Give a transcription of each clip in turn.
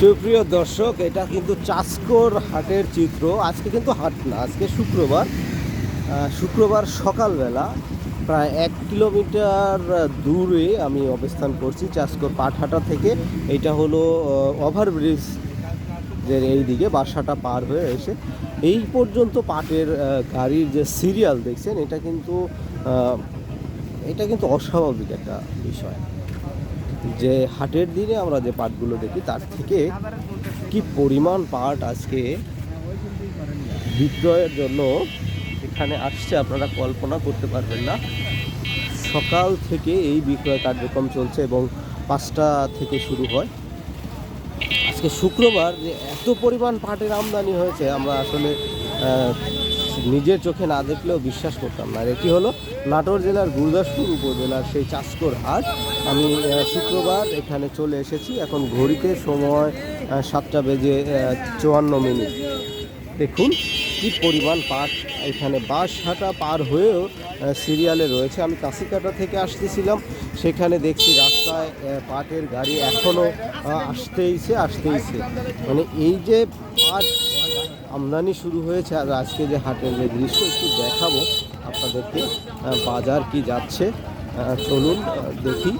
সুপ্রিয় দর্শক, এটা কিন্তু চাষকর হাটের চিত্র। আজকে কিন্তু হাট না, আজকে শুক্রবার। শুক্রবার সকালবেলা প্রায় এক কিলোমিটার দূরে আমি অবস্থান করছি চাষকর পাটহাটা থেকে। এটা হলো ওভারব্রিজ যে এই দিকে বাসাটা পার হয়ে এসে। এই পর্যন্ত পাটের গাড়ির যে সিরিয়াল দেখছেন, এটা কিন্তু এটা কিন্তু অস্বাভাবিক একটা বিষয়। যে হাটের দিনে আমরা যে পাটগুলো দেখি, তার থেকে কি পরিমাণ পাট আজকে বিক্রয়ের জন্য এখানে আসছে, আপনারা কল্পনা করতে পারবেন না। সকাল থেকে এই বিক্রয় কার্যক্রম চলছে এবং পাঁচটা থেকে শুরু হয়। আজকে শুক্রবার যে এত পরিমাণ পাটের আমদানি হয়েছে, আমরা আসলে নিজের চোখে না দেখলেও বিশ্বাস করতাম না। এটি হলো নাটোর জেলার গুরুদাসপুর উপজেলার সেই চাষকর হাট। আমি শুক্রবার এখানে চলে এসেছি। এখন ঘড়িতে সময় সাতটা বেজে চুয়ান্ন মিনিট। দেখুন কি পরিমাণ পাট এখানে বাঁশ হাটা পার হয়েও সিরিয়ালে রয়েছে। আমি কাশিকাটা থেকে আসতেছিলাম। সেখানে দেখছি রাস্তায় পাটের গাড়ি এখনও আসতেইছে আসতেইছে। মানে এই যে পাট আমদানি শুরু হয়েছে। আর আজকে যে হাটের যে দৃশ্য, একটু দেখাবো আপনাদেরকে। বাজার কি যাচ্ছে? চলুন দেখি।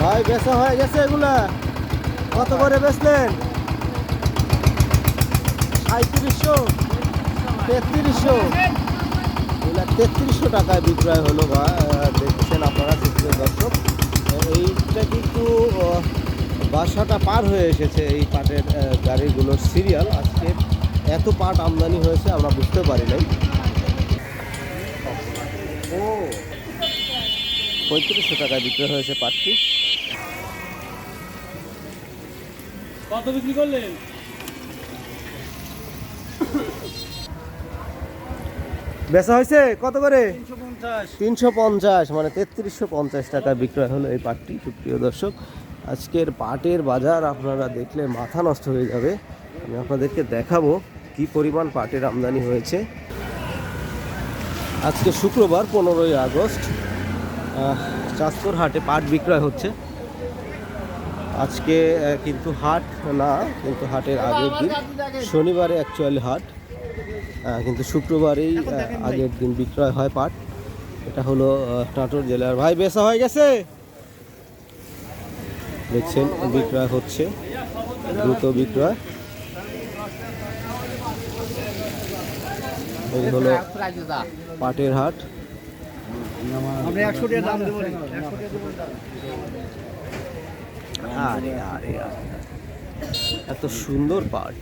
ভাই, বেচা হয়ে গেছে এগুলা। কত করে বেচলেন? সাঁত্রিশশো তেত্রিশশো। এগুলা তেত্রিশশো টাকায় বিক্রয় হলো বা দেখছেন আপনারা দর্শক। এইটা কিন্তু বাসাটা পার হয়ে এসেছে এই পাটের গাড়িগুলোর সিরিয়াল আজকে এত পাট আমদানি হয়েছে আমরা বুঝতে পারি নাই। ও পঁয়ত্রিশশো টাকায় বিক্রয় হয়েছে পাটটি। কত বিক্রি করলেন? বেচা হয়েছে কত করে? তিনশো পঞ্চাশ। মানে তেত্রিশশো পঞ্চাশ টাকা বিক্রয় হলো এই পাটটি সুপ্রিয় দর্শক। আজকের পাটের বাজার আপনারা দেখলে মাথা নষ্ট হয়ে যাবে। আমি আপনাদেরকে দেখাবো কি পরিমাণ পাটের আমদানি হয়েছে। আজকে শুক্রবার, পনেরোই আগস্ট। চাঁদপুর হাটে পাট বিক্রয় হচ্ছে। আজকে কিন্তু হাট না, কিন্তু হাটের আগের দিন। শনিবারে অ্যাকচুয়ালি হাট। কিন্তু শুক্রবারেই আগের দিন বিক্রয় হয় পাট। এটা হলো নাটোর জেলার ভাই, বেসা হয়ে গেছে। দেখছেন বিক্রয় হচ্ছে দ্রুত বিক্রয়। এই হলো পাটের হাট। আরে আরে এত সুন্দর পাট।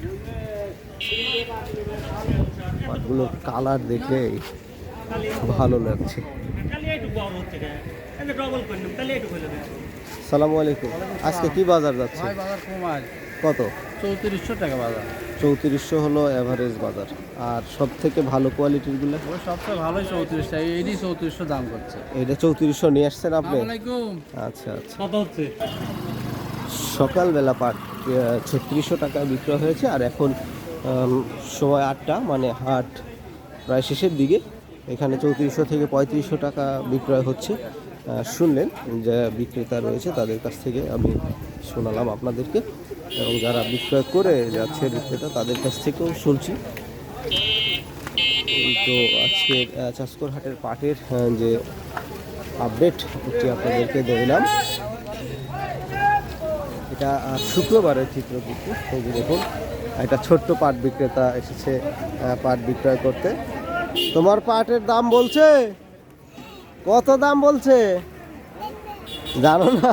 পাটগুলোর কালার দেখে ভালো লাগছে। সালামু আলাইকুম। আজকে কি বাজার যাচ্ছে? কত? চৌত্রিশশো টাকা বাজার। চৌত্রিশশো হলো অ্যাভারেজ বাজার। আর সব থেকে ভালো কোয়ালিটিরগুলো ওই সবচেয়ে ভালোই চৌত্রিশ টাকা এইটি চৌত্রিশশো দাম করছে। এটা চৌত্রিশশো নিয়ে আসছেন আপনি? আচ্ছা আচ্ছা। কত হচ্ছে? সকালবেলা পাট ছত্রিশশো টাকায় বিক্রয় হয়েছে আর এখন সময় আটটা মানে হাট প্রায় শেষের দিকে। এখানে চৌত্রিশশো থেকে পঁয়ত্রিশশো টাকা বিক্রয় হচ্ছে। শুনলেন যে বিক্রেতা রয়েছে তাদের কাছ থেকে আমি শোনালাম আপনাদেরকে। এবং যারা বিক্রয় করে যাচ্ছে বিক্রেতা তাদের কাছ থেকেও শুনছি। তো আজকে চাষকর হাটের পাটের যে আপডেট এটি আপনাদেরকে দিলাম। এটা শুক্রবারের চিত্র কিন্তু, এই দেখুন, একটা ছোট্ট পাট বিক্রেতা এসেছে পাট বিক্রয় করতে। তোমার পাটের দাম বলছে? কত দাম বলছে? জানো না।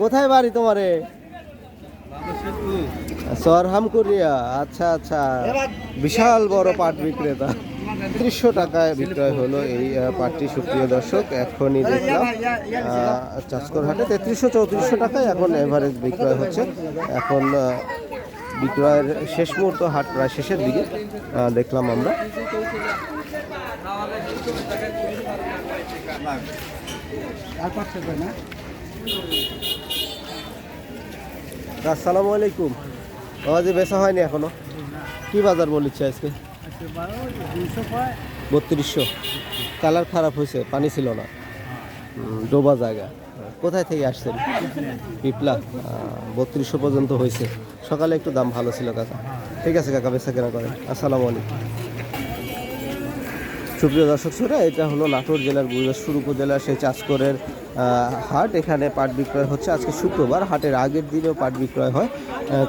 কোথায় বাড়ি তোমারে? সরহাম কোরিয়া। আচ্ছা আচ্ছা। বিশাল বড় পাট বিক্রেতা। ত্রিশশো টাকায় বিক্রয় হলো এই পাটটি। সুপ্রিয় দর্শক, এখনই দেখলাম। চাষকর হাটে তেত্রিশশো চৌত্রিশশো টাকায় এখন এভারেজ বিক্রয় হচ্ছে। এখন বিক্রয়ের শেষ মুহূর্ত হাট প্রায় শেষের দিকে দেখলাম আমরা। আসসালামু আলাইকুম। আওয়াজে বেচা হয়নি এখনও। কি বাজার বলিচ্ছে আজকে? বত্রিশশো। কালার খারাপ হয়েছে, পানি ছিল না। ডোবা জায়গা। কোথায় থেকে আসছেন? পিপলা। বত্রিশশো পর্যন্ত হয়েছে। সকালে একটু দাম ভালো ছিল, কাকা। ঠিক আছে, কাকা, বেচা কেনা করেন। আসসালামু আলাইকুম। সুপ্রিয় দর্শক শ্রোতা, এটা হলো নাটোর জেলার গুরুদাসপুর উপজেলার সেই চাষকরের হাট। এখানে পাট বিক্রয় হচ্ছে আজকে শুক্রবার। হাটের আগের দিনেও পাট বিক্রয় হয়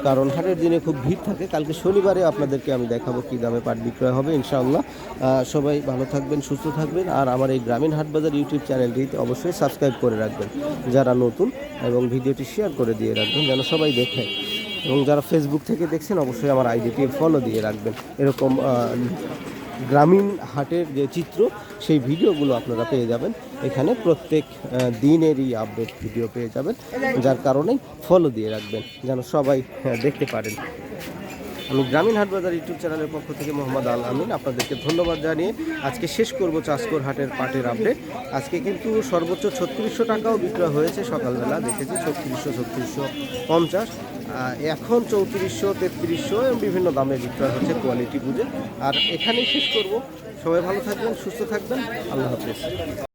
কারণ হাটের দিনে খুব ভিড় থাকে। কালকে শনিবারে আপনাদেরকে আমি দেখাবো কী দামে পাট বিক্রয় হবে, ইনশাআল্লাহ। সবাই ভালো থাকবেন, সুস্থ থাকবেন। আর আমার এই গ্রামীণ হাট বাজার ইউটিউব চ্যানেলটিতে অবশ্যই সাবস্ক্রাইব করে রাখবেন, যারা নতুন, এবং ভিডিওটি শেয়ার করে দিয়ে রাখবেন, যেন সবাই দেখে। এবং যারা ফেসবুক থেকে দেখছেন, অবশ্যই আমার আইডিটি ফলো দিয়ে রাখবেন। এরকম গ্রামীণ হাটের যে চিত্র, সেই ভিডিওগুলো আপনারা পেয়ে যাবেন। এখানে প্রত্যেক দিনেরই আপডেট ভিডিও পেয়ে যাবেন। যার কারণে ফলো দিয়ে রাখবেন, যেন সবাই দেখতে পারেন। আমি গ্রামীণ হাট বাজার ইউটিউব চ্যানেলের পক্ষ থেকে মোহাম্মদ আল আমিন আপনাদেরকে ধন্যবাদ জানিয়ে আজকে শেষ করব চাষকর হাটের পাটের আপডেট আজকে কিন্তু সর্বোচ্চ ছত্রিশশো টাকাও বিক্রয় হয়েছে সকালবেলা, দেখেছি ছত্রিশশো ছত্রিশশো পঞ্চাশ এখন চৌত্রিশশো, তেত্রিশশো বিভিন্ন দামে বিক্রয় হচ্ছে কোয়ালিটি বুঝে আর এখানেই শেষ করব। সবাই ভালো থাকবেন, সুস্থ থাকবেন। আল্লাহ হাফিজ।